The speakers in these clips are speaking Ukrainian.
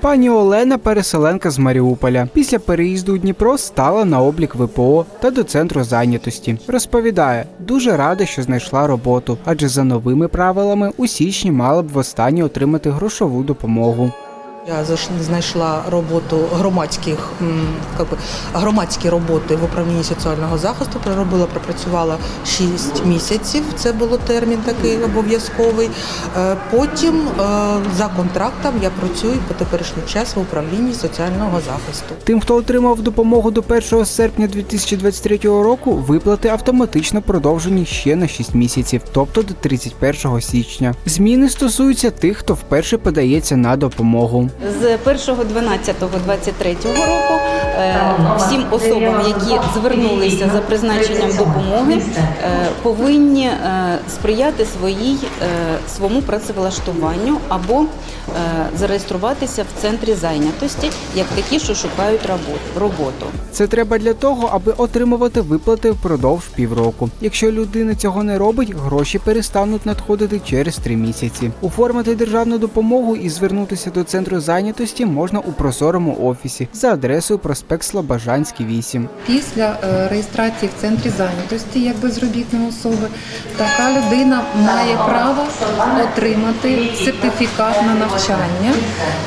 Пані Олена переселенка з Маріуполя. Після переїзду у Дніпро стала на облік ВПО та до центру зайнятості. Розповідає, дуже рада, що знайшла роботу, адже за новими правилами у січні мала б востаннє отримати грошову допомогу. Я знайшла роботу громадських би, громадські роботи в управлінні соціального захисту. Проробила, пропрацювала 6 місяців. Це було термін такий обов'язковий. Е, Потім е, за контрактом я працюю по теперішній час в управлінні соціального захисту. Тим, хто отримав допомогу до 1 серпня 2023 року, виплати автоматично продовжені ще на 6 місяців, тобто до 31 січня. Зміни стосуються тих, хто вперше подається на допомогу. З 1.12.23 року е, всім особам, які звернулися за призначенням допомоги, е, повинні е, сприяти своїй своєму працевлаштуванню або зареєструватися в центрі зайнятості як такі, що шукають роботу. Це треба для того, аби отримувати виплати впродовж півроку. Якщо людина цього не робить, гроші перестануть надходити через три місяці. Оформити державну допомогу і звернутися до центру зайнятості можна у прозорому офісі за адресою проспект Слобожанський 8. Після е, реєстрації в центрі зайнятості як безробітної особи така людина має право отримати сертифікат на навчання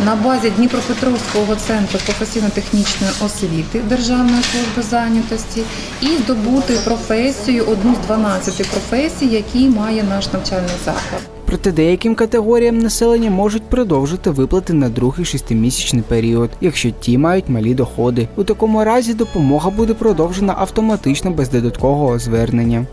на базі Дніпропетровського центру професійно-технічної освіти Державної служби зайнятості і здобути професію одну з 12 професій, які має наш навчальний заклад. Проте деяким категоріям населення можуть продовжити виплати на другий шестимісячний період, якщо ті мають малі доходи. У такому разі допомога буде продовжена автоматично без додаткового звернення.